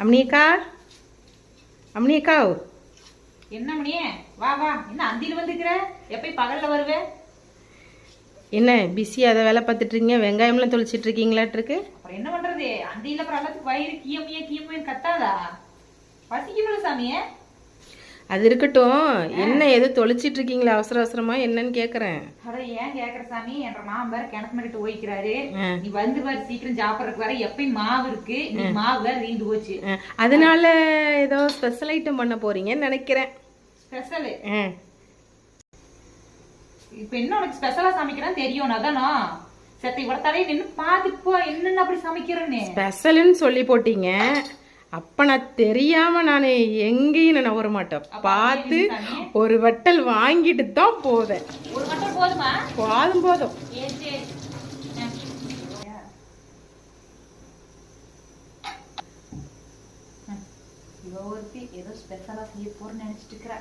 அம்னியக்கா அம்னியக்கா என்ன மணியே வா வா. என்ன அந்தியில் வந்துக்கிற எப்பயும் பகல்ல வருவே? என்ன பிஸியாக அதை வேலை பார்த்துட்டு இருக்கீங்க? வெங்காயம்லாம் தொளிச்சிட்டு இருக்கீங்களாட்டிருக்கு? அப்புறம் என்ன பண்றது? அந்தியில அப்புறம் எல்லாத்துக்கும் வயிறு கியமையே கியமையே கத்தாதா? பசிக்கல சாமியே அது இருக்கட்டும். என்ன ஏதோ தொளிச்சிட்டு இருக்கீங்களா? அவசர அவசரமா என்னன்னு கேட்குறேன் அட ஏன் கேக்குற சாமி? என்ற மாமன் வேற கிணத்து மேட்டு ஓய்க்கிறாரு. நீ வந்து வேற சீக்கிரம் சாப்பிடறதுக்கு வர எப்பயும் மாவு இருக்கு. நீ மாவு வேற வீண்டு போச்சு. அதனால ஏதோ ஸ்பெஷல் ஐட்டம் பண்ண போறீங்கன்னு நினைக்கிறேன். ஸ்பெஷலு. இப்ப என்ன உனக்கு ஸ்பெஷலா சமைக்கிறேன்னு தெரியும் அதானா? செத்த இவ்வளவு தலையை நின்னு பாத்துட்டு போ என்னென்ன அப்படி சமைக்கிறேன்னு. ஸ்பெஷல்னு சொல்லி போட்டீங்க. அப்ப நான் தெரியாம நான் எங்கேயும் நான் நவர மாட்டேன். பார்த்து ஒரு வட்டல் வாங்கிட்டு தான் போதேன் போதுமா? போதும் ஒருத்தி ஏதோ ஸ்பெஷலா செய்ய போறேன்னு நினைச்சிட்டு இருக்கிறா.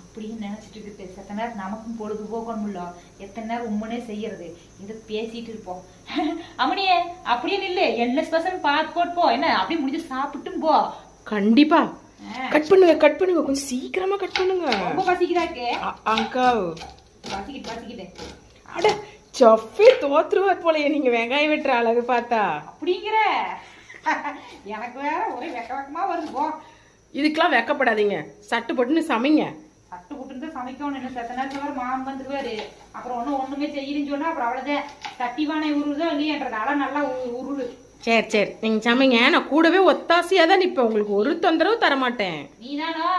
அப்படின்னு நினைச்சிட்டு இருக்கு. செத்த நேரம் நமக்கும் பொழுது போகணும்ல எத்தனை நேரம் உம்மனே செய்யறது? இதை பேசிட்டு இருப்போம். அம்மனியே அப்படியே நில்லு. என்ன ஸ்பெஷல் போட்டு போ. என்ன? அப்படியே முடிஞ்சு சாப்பிட்டும் போ. கண்டிப்பா. கட் பண்ணுங்க கட் பண்ணுங்க. கொஞ்சம் சீக்கிரமா கட் பண்ணுங்க. ரொம்ப பசிக்கிறாக்கு அக்கா பசிக்கிட்டு பசிக்கிட்டு அட சஃபே தோத்துருவார் போலயே நீங்க வெங்காயம் வெட்டுற அழகு பார்த்தா. அப்படிங்கிற. எனக்கு வேற ஒரே வெக்க வெக்கமா வருது போ. இதுக்கெல்லாம் வெக்கப்படாதீங்க. சட்டு போட்டுன்னு சமைங்க. சட்டு புட்டு சமைக்கணும் என்ன செத்த நேரத்துல வேற மாமன் வந்துருவாரு. அப்புறம் ஒண்ணும் ஒண்ணுமே செய்யணும்னு சொன்னா அப்புறம் அவ்வளவுதான். சட்டி பானை உருவுதோ இல்லையன்றதால நல்லா உருளு. சரி சரி. நீங்க சமைங்க. நான் கூடவே ஒத்தாசையா தான் நிப்பேன். உங்களுக்கு ஒரு தொந்தரவு தர மாட்டேன் நீதானோ?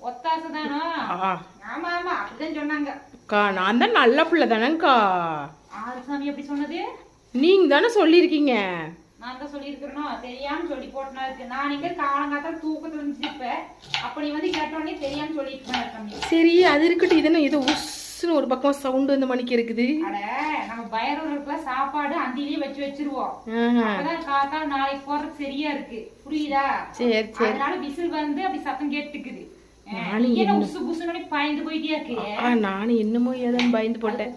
ஒத்தாசை தானோ? ஆ, ஆமா ஆமா. அப்படிதான் சொன்னாங்க. அக்கா நான் தான் நல்ல பிள்ளை தானேக்கா. ஆறு சாமி எப்படி சொன்னது? நீங்க தானே சொல்லியிருக்கீங்க. நான் தான் சொல்லியிருக்கிறேனோ? தெரியாம சொல்லி போட்டனா இருக்கு. நான் இங்க காலங்காத்தால இருந்துச்சுப்ப அப்ப நீ வந்து கேட்டோடனே தெரியாம சொல்லிட்டு சரி அது இருக்கட்டும். இது என்ன ஏதோ உஸ்ன்னு ஒரு பக்கம் சவுண்டு இந்த மணிக்கு இருக்குது. அட நம்ம பயிரோருக்குலாம் சாப்பாடு அந்திலேயே வச்சு வச்சிருவோம். அப்பதான் காத்தா நாளைக்கு போறதுக்கு சரியா இருக்கு. புரியுதா? சரி சரி. அதனால விசில் வந்து அப்படி சத்தம் கேட்டுக்குது. நானும் நானும் என்னமோ ஏதோன்னு பயந்து போட்டேன்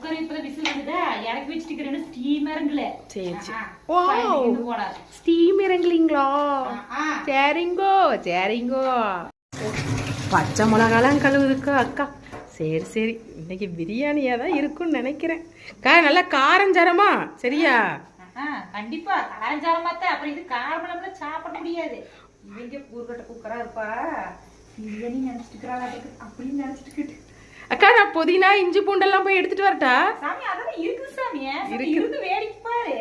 ஸ்டீம் இறங்கலீங்களா. சரிங்கோ சரிங்கோ பச்சை மிளகாலாம் கழுவுதுக்கா அக்கா சரி சரி இன்னைக்கு பிரியாணியா தான் இருக்கும்னு நினைக்கிறேன் அக்கா நல்லா காரஞ்சாரமா சரியா கண்டிப்பா காரஞ்சாரமாத்த அப்புறம் இது காரமளவுல சாப்பிட முடியாது இவங்க கூறுகட்ட குக்கரா இருப்பா அக்கா நான் புதினா இஞ்சி பூண்டெல்லாம் போய் எடுத்துட்டு வரட்டா? சாமி அதெல்லாம் இருக்குது சாமி. இருந்து வேடிக்கை பாரு.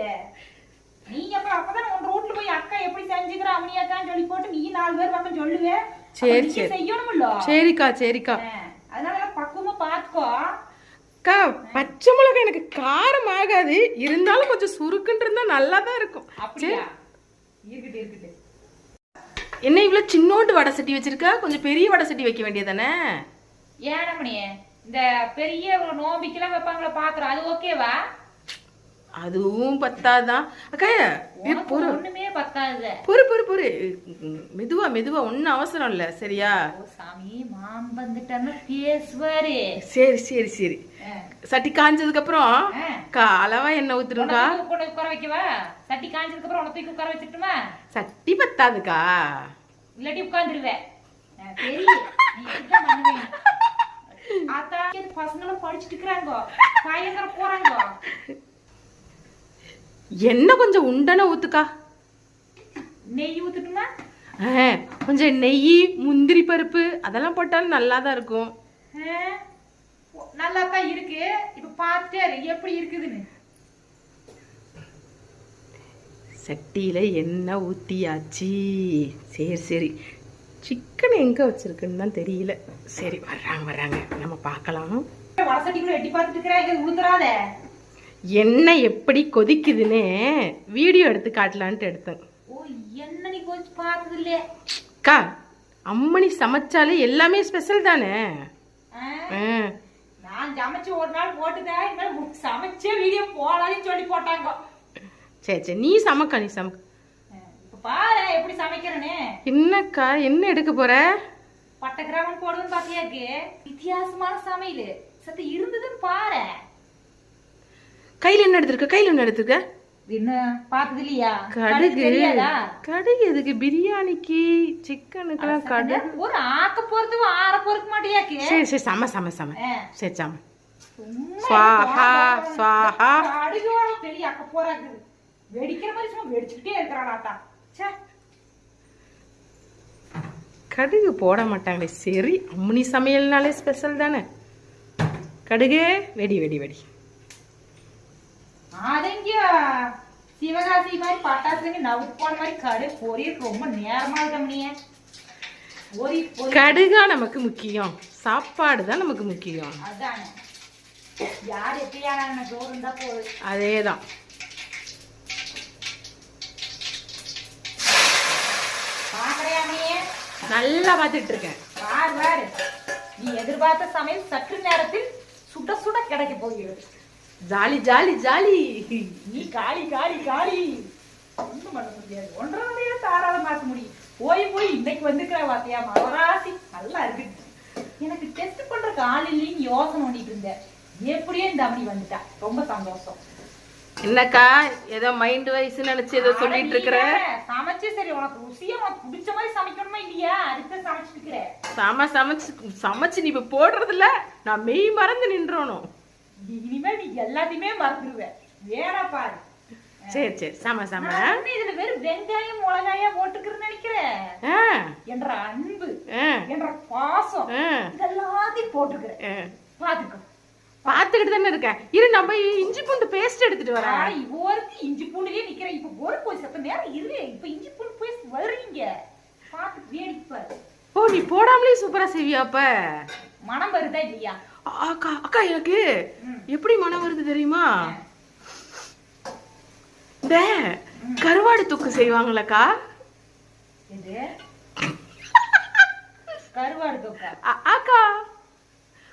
நீங்க அப்புறம் அப்பதான் உன் ரூட்ல போய் அக்கா எப்படி செஞ்சுக்கிற அவனியாக்கான்னு சொல்லி போட்டு நீ நாலு பேர் பக்கம் சொல்லுவே. சரி, நீ சரி. செய்யணும்ல? சரிக்கா சரிக்கா. அதனால பக்குவமா பாத்துக்கோ. அக்கா பச்சை மிளகாய் எனக்கு காரம் ஆகாது இருந்தாலும் கொஞ்சம் சுருக்குன்னு இருந்தா நல்லா தான் இருக்கும். அப்படியா? இருக்கட்டு இருக்கட்டு என்ன இவ்வளோ சின்னோண்டு வடை சட்டி வச்சிருக்கா? கொஞ்சம் பெரிய வடை சட்டி வைக்க வேண்டியதானே ஏனமணி இந்த பெரிய நோம்பிக்கெல்லாம் வைப்பாங்களா பாக்குறோம். அது ஓகேவா? அதுவும் பத்தாதான் அக்கா ஒண்ணுமே பத்தாது. பொறு பொறு பொறு. மெதுவா மெதுவா ஒன்றும் அவசரம் இல்லை. சரியா? சாமி மாம் வந்துட்டான்னு பேசுவாரு. சரி சரி சரி. சட்டி காஞ்சதுக்கு அப்புறம் ஊத்துருங்கக்கா உனக்கு கூட உட்கார வைக்கவா? சட்டி காஞ்சதுக்கு அப்புறம் உனக்கு தூக்கி உட்கார வச்சுட்டுமா? சட்டி பத்தாதுக்கா. இல்லாட்டி உட்கார்ந்துருவேன் பசங்களும் படிச்சுட்டு இருக்கிறாங்க. பயங்கர போறாங்க. எண்ணெய் கொஞ்சம் உண்டன ஊத்துக்கா. நெய் ஊத்துட்டுமா? கொஞ்சம் நெய் முந்திரி பருப்பு அதெல்லாம் போட்டாலும் நல்லா தான் இருக்கும் நல்லா தான் இருக்கு. இப்ப பார்த்துட்டே எப்படி இருக்குதுன்னு. சட்டியில எண்ணெய் ஊத்தியாச்சு. சரி சரி. சிக்கன் எங்க வச்சிருக்குன்னு தான் தெரியல. சரி வர்றாங்க வர்றாங்க. நம்ம பார்க்கலாம். வடசட்டிக்குள்ள எட்டி பார்த்துட்டு இருக்கிறேன் இங்க உளுந்துராத எண்ணெய் எப்படி கொதிக்குதுன்னு வீடியோ எடுத்து காட்டலான்ட்டு எடுத்தேன். அக்கா அம்மணி சமைச்சாலே எல்லாமே ஸ்பெஷல் தானே? நான் சமைச்சு ஒரு நாள் போட்டுதான் சமைச்சே வீடியோ போடாதுன்னு சொல்லி போட்டாங்க. சரி சரி நீ சமைக்கா நீ சமைக்க. பாரு எப்படி சமைக்கிறேன்னு. என்னக்கா என்ன எடுக்க போற? பட்டை கிராமம் போடுவேன்னு பாத்தியாக்கு வித்தியாசமான சமையல். சத்து இருந்ததுன்னு பாரு. கையில் என்ன எடுத்திருக்க? கையில் என்ன எடுத்திருக்க? கடுகு. கடுகு எதுக்கு? பிரியாணிக்கு சிக்கனுக்கெல்லாம் கடுகு. ஒரு ஆக்க போறது ஆற மாட்டியாக்கு? சரி சரி சம சம சம. சரி சம. பெரிய வெடிக்கிற மாதிரி சும்மா வெடிச்சுக்கிட்டே இருக்கிறாளாட்டா கடுகு போட மாட்டாங்களே. சரி அம்முனி சமையல்னாலே ஸ்பெஷல் தானே. கடுகு வெடி வெடி வெடி. அதங்க சிவகாசி மாதிரி பட்டாசுங்க நவுப்பான மாதிரி கடு பொரியல் ரொம்ப நேரமா பொரி கடுகா நமக்கு முக்கியம். சாப்பாடு தான் நமக்கு முக்கியம். அதானே. யார் எப்படியான சோறு இருந்தா போகுது அதே தான் பாக்குறியா நீ? நல்லா பார்த்துட்டு இருக்கேன். பார் பாரு. நீ எதிர்பார்த்த சமையல் சற்று நேரத்தில் சுட சுட கிடைக்க போகிறது. Jolly jolly jolly. நீ காலி காலி காலி. ஒண்ணும் பண்ண முடியாது. ஒன்றரை மணியா தாராளமாக்க முடியும். போய் போய் இன்னைக்கு வந்துக்கிற வார்த்தையா? மகராசி. நல்லா இருக்கு. எனக்கு டெஸ்ட் பண்றதுக்கு ஆள் இல்லைன்னு யோசனை பண்ணிட்டு இருந்தேன். எப்படியே இந்த அப்படி வந்துட்டா. ரொம்ப சந்தோஷம். என்னக்கா ஏதோ மைண்ட் வைஸ் நினைச்சு ஏதோ சொல்லிட்டு இருக்கிற? சமைச்சு சரி உனக்கு ருசியா உனக்கு பிடிச்ச மாதிரி சமைக்கணுமா இல்லையா? அதுக்கு சமைச்சிட்டு இருக்கிற. சம சமைச்சு சமைச்சு நீ இப்ப போடுறதுல நான் மெய் மறந்து நின்றோனும் இனிமே நீ எல்லாத்தையுமே மறந்துடுவ வேணா பாரு. சரி சரி. சம சம. இதுல வெறும் வெங்காயம் மிளகாயா போட்டுக்கிறேன்னு நினைக்கிறேன். என்ற அன்பு என்ற பாசம் இதெல்லாத்தையும் போட்டுக்கிறேன். பாத்துக்கோ பார்த்துக்கிட்டு தானே இருக்கேன். இரு நம்ம இஞ்சி பூண்டு பேஸ்ட் எடுத்துட்டு வரேன். இவ ஒருத்தி இஞ்சி பூண்டுலயே நிக்கிறேன் இப்ப ஒரு போய் சத்த நேரம் இரு இப்ப இஞ்சி பூண்டு போய் வருவீங்க பாத்து வேடிக்கை பாரு. ஓ நீ போடாமலே சூப்பரா செய்வியா அப்ப? மனம் வருதா இல்லையா? அக்கா அக்கா எனக்கு. எப்படி மனம் வருது தெரியுமா? இந்த கருவாடு தொக்கு செய்வாங்களக்கா அக்கா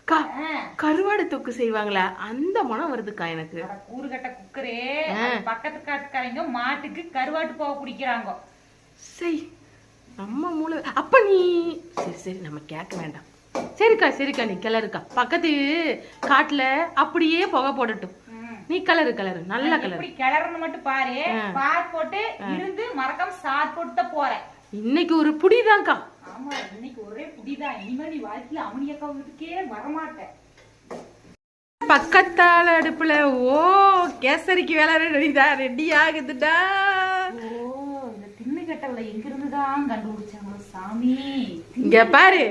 அக்கா. கருவாடு தொக்கு செய்வாங்களே அந்த மனம் வருதுக்கா எனக்கு. கூறுகட்ட குக்கரே. பக்கத்து காட்டுக்காரங்க மாட்டுக்கு கருவாட்டு பாவை குடிக்கிறாங்க. சரி நம்ம மூளை அப்ப நீ சரி சரி நம்ம கேட்க வேண்டாம். சரிக்கா சரிக்கா நீ கிளறுக்கா. பக்கத்து காட்டுல அப்படியே புகை போடட்டும். நீ கலரு கலரு நல்ல கலர் கிளறணும் மட்டும் பாரு. பார் போட்டு இருந்து மறக்காம சாத் போட்டு போறேன். இன்னைக்கு ஒரு புடிதான்க்கா. ஆமா இன்னைக்கு ஒரே புடிதான். இனிமே நீ வாழ்க்கையில அமனியக்கா வீட்டுக்கே வரமாட்டேன். பக்கத்தால அடுப்புல ஓ கேசரிக்கு வேலை ரெடிதா ரெடி ஆகுதுடா. ஓ இந்த திண்ணு கட்டவளை எங்க இருந்துதான் கண்டுபிடிச்சாங்களோ சாமி. இங்க பாரு.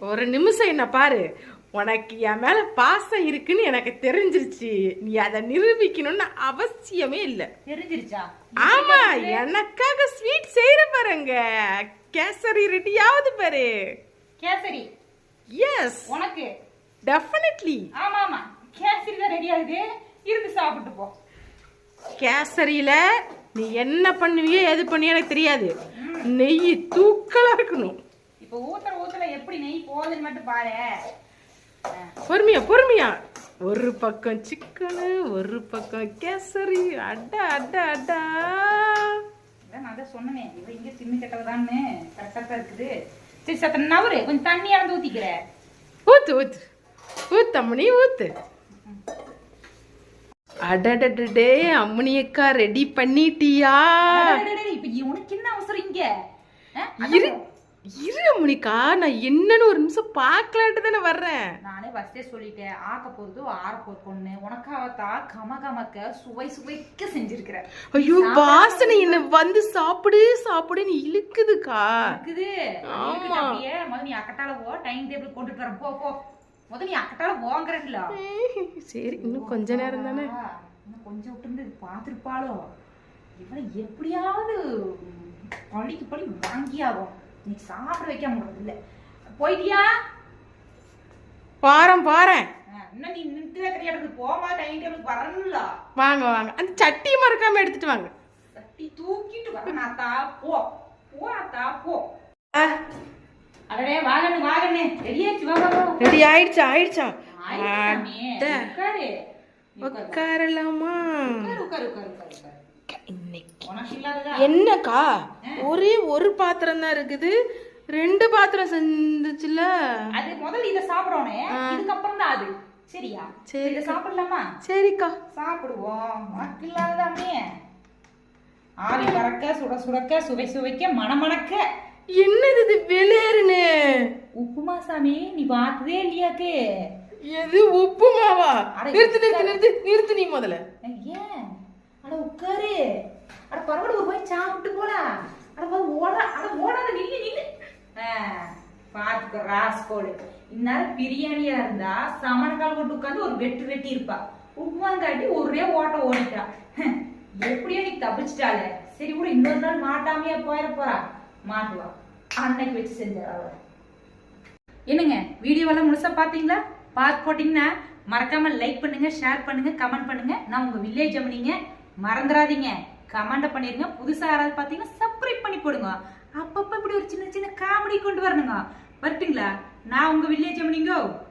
ஒரு நிமிஷம் என்ன பாரு. உனக்கு என் மேல பாசம் இருக்குன்னு எனக்கு தெரிஞ்சிருச்சு. நீ அதை நிரூபிக்கணும்னு அவசியமே இல்ல. தெரிஞ்சிருச்சா? ஆமா எனக்காக ஸ்வீட் செய்யற பாருங்க. கேசரி ரெடி ஆகுது பாரு. கேசரி? எஸ் உனக்கு? டெஃபினெட்லி ஆமா ஆமா. கேசரி தான் ரெடி ஆகுது. இருந்து சாப்பிட்டு போ. கேசரியில நீ என்ன பண்ணுவியோ எது பண்ணுவியோ எனக்கு தெரியாது. நெய் தூக்கலா இருக்கணும். இப்ப ஊத்துற ஊத்துல எப்படி நெய் போகுதுன்னு மட்டும் பாரு. பொறுமையா பொறுமையா. ஒரு பக்கம் சிக்கனு ஒரு பக்கம் கேசரி. அடா அடா அடா. நான் தான் சொன்னேன் இவ இங்க தின்னு. கட்டவதான்னு கரெக்டா இருக்குது. சரி சத்த நவரு கொஞ்சம் தண்ணி அளந்து ஊத்திக்கிற. ஊத்து ஊத்து. ஊத்தம்மணி ஊத்து. அடடடடே அம்மணி அக்கா ரெடி பண்ணிட்டியா? இப்ப உனக்கு என்ன அவசரம் இங்க? ஆ? இரு இரு அம்மணிக்கா நான் என்னன்னு ஒரு நிமிஷம் பார்க்கலான்ட்டு தானே வர்றேன். நானே ஃபர்ஸ்டே சொல்லிட்டேன் ஆக்க போறது ஆற போறதுன்னு உனக்காகத்தா கம கமக்க சுவை சுவைக்க செஞ்சிருக்கிற. ஐயோ வாசனை என்ன வந்து சாப்பிடு சாப்பிடுன்னு இழுக்குதுக்கா. இருக்குது ஆமா. அப்படியே முதல்ல நீ அக்கட்டால போ டைம் டேபிள் கொண்டுட்டு வர போ போ. முதல்ல நீ அக்கட்டால போங்கிறல்ல சரி இன்னும் கொஞ்ச நேரம் தானே. இன்னும் கொஞ்சம் விட்டு இது பார்த்துருப்பாளோ. இவனை எப்படியாவது பழிக்கு பழி வாங்கியாகும் நீ சாப்பிட வைக்க முடியறது இல்ல. போயிட்டியா? பாறேன் ஆ, இன்னும் நீ நின்று கிடையாது போமா டைம் டேபிள் வரணும்ல. வாங்க வாங்க. அந்த சட்டி மறக்காம எடுத்துட்டு வாங்க. தட்டி தூக்கிட்டு வரனாத்தா போ. போ அத்தா போ. அடடே வாகனு வாகனு. ரெடியாச்சு வா வா வா. ரெடி ஆயிடுச்சா ஆயிடுச்சா? உட்காரலாமா? உட்காரு உட்காரு உட்காரு உட்காரு உட்காரு இன்னைக்கு உனக்கு இல்லாததா என்னக்கா? ஒரே ஒரு பாத்திரம் தான் இருக்குது. ரெண்டு பாத்திரம் செஞ்சுச்சுல அது முதல்ல இத சாப்பிடணும். இதுக்கப்புறம் தான் அது. சரியா? சரி. இத சாப்பிடலாமா? சரிக்கா. சாப்பிடுவோம். உனக்கு இல்லாததாமே ஆவி பறக்க சுட சுடக்க சுவை சுவைக்க மணமணக்க என்னது இது வெளியேறுனு? உப்புமா சாமி நீ பார்த்ததே இல்லையாக்கு? எது உப்புமாவா? நிறுத்து நிறுத்து நிறுத்து நிறுத்து நீ முதல்ல. ஏன்? அட உட்காரு. அட பரவாயில்ல ஒரு போய் சாப்பிட்டு போலாம் அட போய் ஓட அட ஓடாத நில்லு நில்லு. பாத்துக்கோ ராஸ்கோடு இந்நேரம் பிரியாணியா இருந்தா சமணக்கால் போட்டு உட்காந்து ஒரு வெட்டு வெட்டி இருப்பா. உப்புமாங்காட்டி ஒரே ஓட்ட ஓடிட்டா. எப்படியோ நீ தப்பிச்சிட்டாளே. சரி கூட இன்னொரு நாள் மாட்டாமையா போயிட போறா. மாட்டுவா. அன்னைக்கு வச்சு செஞ்சிடறா என்னங்க வீடியோவெல்லாம் முழுசா பாத்தீங்களா? பார்த்து போட்டீங்கன்னா மறக்காம லைக் பண்ணுங்க ஷேர் பண்ணுங்க கமெண்ட் பண்ணுங்க. நான் உங்க வில்லேஜ் அம்மனிங்க மறந்துடாதீங்க கமெண்ட் பண்ணிருங்க. புதுசா யாராவது பாத்தீங்கன்னா சப்ஸ்கிரைப் பண்ணி போடுங்க. அப்பப்ப இப்படி ஒரு சின்ன சின்ன காமெடி கொண்டு வரணுங்க. வரட்டுங்களா? நான் உங்க வில்லேஜ் அம்மனிங்கோ?